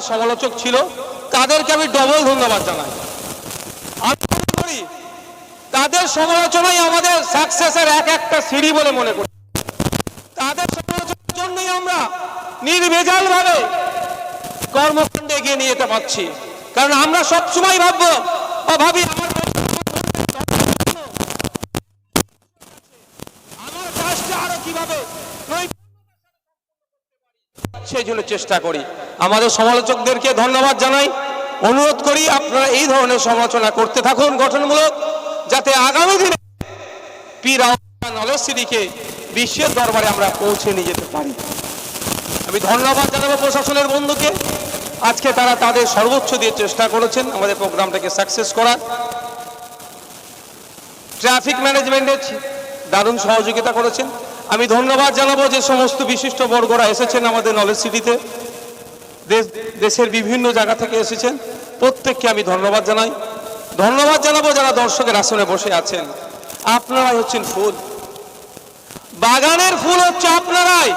আমাদের সমালোচক ছিল, তাদেরকে আমি ডবল ধন্যবাদ জানাই। আমি মনে করি, তাদের সমালোচনাই আমাদের সাকসেসের এক একটা সিঁড়ি বলে মনে করি। তাদের সমালোচনার জন্যই আমরা নির্ভেজাল ভাবে কর্মকাণ্ডে এগিয়ে নিয়ে যেতে পারছি। কারণ আমরা সবসময় ভাববো, বা ভাবি, আমার আরও কীভাবে সেই জন্য চেষ্টা করি। আমাদের সমালোচকদেরকে ধন্যবাদ জানাই। অনুরোধ করি আপনারা এই ধরনের সমালোচনা করতে থাকুন গঠনমূলক, যাতে আগামী দিনে পি রাহুল নলেজ বিশ্বের দরবারে আমরা পৌঁছে নিয়ে যেতে পারি। আমি ধন্যবাদ জানাব প্রশাসনের বন্ধুকে। আজকে তারা তাদের সর্বোচ্চ দিয়ে চেষ্টা করেছেন আমাদের প্রোগ্রামটাকে সাকসেস করার। ট্রাফিক ম্যানেজমেন্টের দারুণ সহযোগিতা করেছেন। আমি ধন্যবাদ জানাব যে সমস্ত বিশিষ্ট বর্গরা এসেছেন আমাদের নলেজ সিটিতে। দেশ- দেশের বিভিন্ন জায়গা থেকে এসেছেন। প্রত্যেককে আমি ধন্যবাদ জানাই। ধন্যবাদ জানাব যারা দর্শকের আসনে বসে আছেন। আপনারাই হচ্ছেন ফুল। বাগানের ফুল হচ্ছে আপনারাই।